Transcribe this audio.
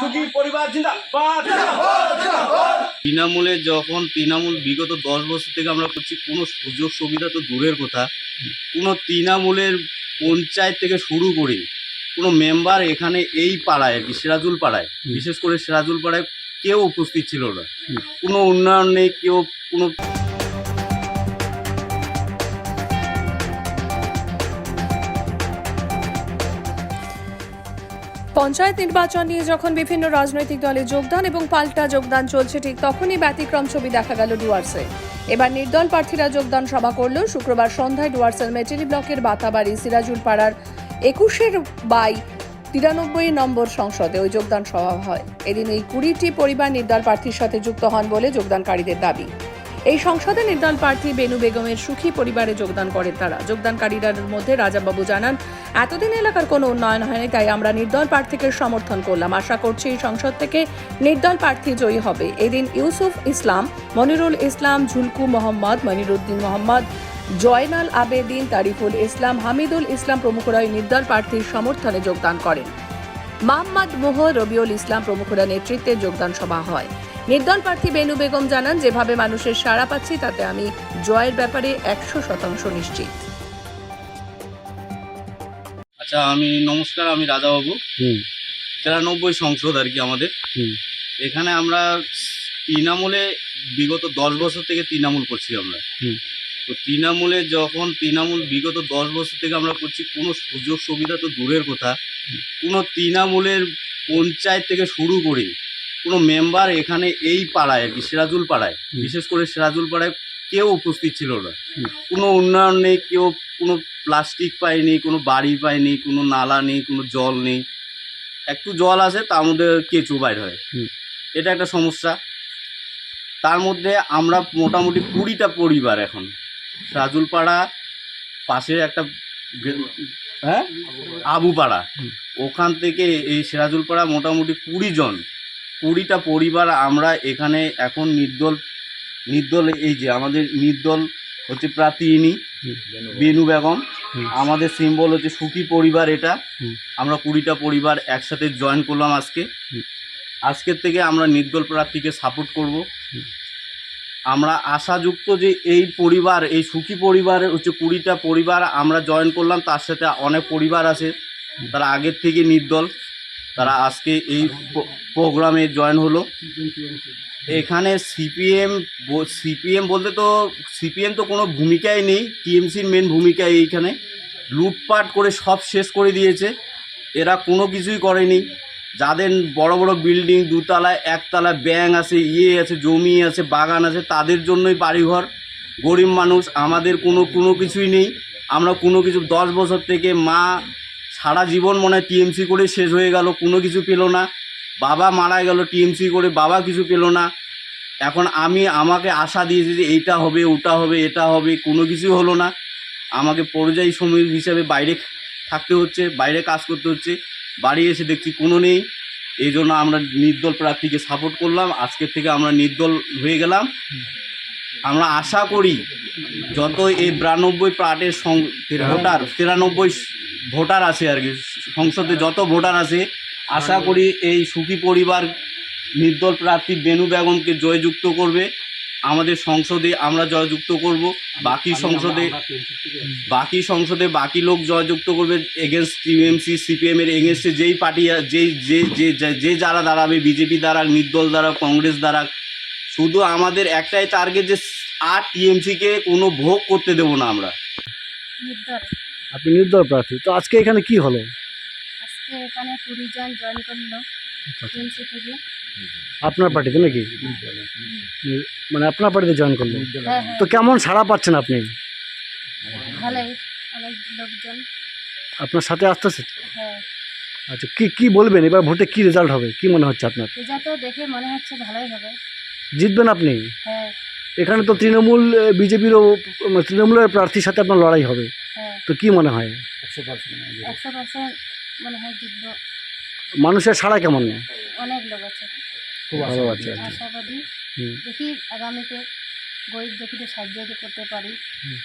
সুখী পরিবার জিন্দাবাদ। তৃণমূলে যখন তৃণমূল বিগত দশ বছর থেকে আমরা করছি কোনো সুযোগ সুবিধা তো দূরের কথা। কোনো তৃণমূলের পঞ্চায়েত থেকে শুরু করে কোনো মেম্বার এখানে এই পাড়ায় আর কি সিরাজুল পাড়ায় বিশেষ করে সিরাজুল পাড়ায় কেউ উপস্থিত ছিল না। কোনো উন্নয়ন নেই কেউ কোনো পঞ্চায়েত নির্বাচন নিয়ে যখন বিভিন্ন রাজনৈতিক দলে যোগদান এবং পাল্টা যোগদান চলছে, ঠিক তখনই ব্যতিক্রম ছবি দেখা গেল ডুয়ার্সে। এবার নির্দল প্রার্থীরা যোগদান সভা করল। শুক্রবার সন্ধ্যায় ডুয়ার্সের মেটেলি ব্লকের বাতাবাড়ি সিরাজুল পাড়ার একুশের বাই তিরানব্বই নম্বর সংসদে ওই যোগদান সভা হয়। এদিন এই কুড়িটি পরিবার নির্দল প্রার্থীর সাথে যুক্ত হন বলে যোগদানকারীদের দাবি। এই সংসদে নির্দল প্রার্থী বেনু বেগমের সুখী পরিবারে যোগদান করেন তারা। যোগদানকারীদের মধ্যে রাজাবাবু জানান, এতদিন এলাকার কোনো উন্নয়ন হয়নি, তাই আমরা নির্দল প্রার্থীকে সমর্থন করলাম। আশা করছি এই সংসদ থেকে নির্দল প্রার্থী জয়ী হবে। এদিন ইউসুফ ইসলাম, মনিরুল ইসলাম, ঝুলকু মোহাম্মদ, মনিরুদ্দিন মোহাম্মদ, জয়নাল আবেদিন, তারিফুল ইসলাম, হামিদুল ইসলাম প্রমুখরা এই নির্দল প্রার্থীর সমর্থনে যোগদান করেন। মোহাম্মদ মোহর রবিউল ইসলাম প্রমুখরা নেতৃত্বে যোগদান সভা হয়। নির্দল প্রার্থী বেনু বেগম জানান যেভাবে মানুষের সাড়া পাচ্ছি তাতে আমি জয়ের ব্যাপারে একশো শতাংশ নিশ্চিত। আচ্ছা আমি নমস্কার আমি রাজাবাবু হুম। তিরানব্বই সংসদ আর কি আমাদের। হুম। এখানে আমরা তৃণমূলে বিগত দশ বছর থেকে তৃণমূল করছি আমরা। হুম। তো তৃণমূলে যখন তৃণমূল বিগত দশ বছর থেকে আমরা করছি কোনো সুযোগ সুবিধা তো দূরের কথা। কোনো তৃণমূলের পঞ্চায়েত থেকে শুরু করে কোনো মেম্বার এখানে এই পাড়ায় আর কি সিরাজুল পাড়ায় বিশেষ করে সিরাজুল পাড়ায় কেউ উপস্থিত ছিল না। কোনো উন্নয়ন নেই কেউ কোনো প্লাস্টিক পায়নি কোনো বাড়ি পায়নি কোনো নালা নেই কোনো জল নেই। একটু জল আছে তার মধ্যে কেঁচু বাইর হয়। এটা একটা সমস্যা। তার মধ্যে আমরা মোটামুটি কুড়িটা পরিবার এখন। সাজুলপাড়া পাশে একটা হ্যাঁ? আবুপাড়া। ওখান থেকে এই সিরাজুলপাড়া মোটামুটি কুড়ি জন কুড়িটা পরিবার আমরা এখানে এখন নির্দল নির্দল এই যে আমাদের নির্দল হচ্ছে প্রার্থী ইনি বেনু বেগম। আমাদের সিম্বল হচ্ছে সুখী পরিবার এটা। আমরা কুড়িটা পরিবার একসাথে জয়েন করলাম আজকে। আজকের থেকে আমরা নির্দল প্রার্থীকে সাপোর্ট করব। আমরা আশাযুক্ত যে এই পরিবার এই সুখী পরিবারের হচ্ছে কুড়িটা পরিবার আমরা জয়েন করলাম তার সাথে অনেক পরিবার আছে। তারা আগের থেকে নির্দল। তারা আজকে এই প্রোগ্রামে জয়েন হলো। এখানে সিপিএম সিপিএম বলতে তো, সিপিএম তো কোনো ভূমিকাই নেই, টিএমসির মেন ভূমিকা এইখানে। লুটপাট করে সব শেষ করে দিয়েছে। এরা কোনো কিছুই করেনি। যাদের বড় বড় বিল্ডিং দুতলায় একতলা ব্যাংক আছে ইয়ে আছে, জমি আছে, বাগান আছে, তাদের জন্যই বাড়িঘর। গরিব মানুষ, আমাদের কোনো কোনো কিছুই নেই। আমরা কোনো কিছু দশ বছর থেকে মা সারা জীবন মনে হয় টিএমসি করে শেষ হয়ে গেল, কোনো কিছু পেল না। বাবা মারা গেল, টিএমসি করে বাবা কিছু পেল না। এখন আমি আমাকে আশা দিয়েছি যে এইটা হবে, ওটা হবে, এটা হবে, কোনো কিছু হলো না। আমাকে পর্যায়ী শ্রমিক হিসাবে বাইরে থাকতে হচ্ছে, বাইরে কাজ করতে হচ্ছে। বাড়ি এসে দেখছি কোনো নেই। এই জন্য আমরা নির্দল প্রার্থীকে সাপোর্ট করলাম। আজকের থেকে আমরা নির্দল হয়ে গেলাম। আমরা আশা করি যত এই বিরানব্বই প্রাটের ভোটার, তিরানব্বই ভোটার আছে আর কি। সংসদে যত ভোটার আছে আশা করি এই সুখী পরিবার নির্দল প্রার্থী বেনু বেগমকে জয়যুক্ত করবে। আমাদের সংসদে আমরা জয়যুক্ত করব। বাকি সংসদে বাকি সংসদে বাকি লোক জয়যুক্ত করবে এগেনস্ট টিএমসি সিপিএম এর এগেনস্টে যেই পার্টি যেই যে যে যে- যে যারা দাঁড়াবে বিজেপি দ্বারা নির্দল দ্বারা কংগ্রেস দ্বারা শুধু আমাদের একটাই টার্গেট যে আর টিএমসিকে কোনো ভোগ করতে দেবো না আমরা। নির্দল। আপনি নির্দল প্রার্থী। তো আজকে এখানে কি হলো? আজকে এখানে কুড়ি জন জয়েন করল টিএমসি থেকে আপনার পার্টিতে নাকি? মানে আপনার পার্টিতে জয়েন করল। হ্যাঁ হ্যাঁ। তো কেমন সাড়া পাচ্ছেন আপনি? ভালোই অনেক লোকজন। আপনার সাথে আসতেছে? হ্যাঁ। আচ্ছা কি কি বলবেন? এবার ভোটে কি রেজাল্ট হবে? কি মনে হচ্ছে আপনার? দেখে মনে হচ্ছে ভালোই হবে। জিতবেন আপনি? হ্যাঁ। এখানে তো তৃণমূল বিজেপিরও তৃণমূলের প্রার্থীর সাথে আপনার লড়াই হবে। তো কি মনে হয়? একশো পার্সেন্ট মনে হয় জিতবো। মানুষের সাড়া কেমন অনেক লোক আছে। খুব ভালো আছে আশাবাদী। হুম। দেখি আগামীতে গরিব দুঃখীদের সাহায্য করতে পারি। হুম।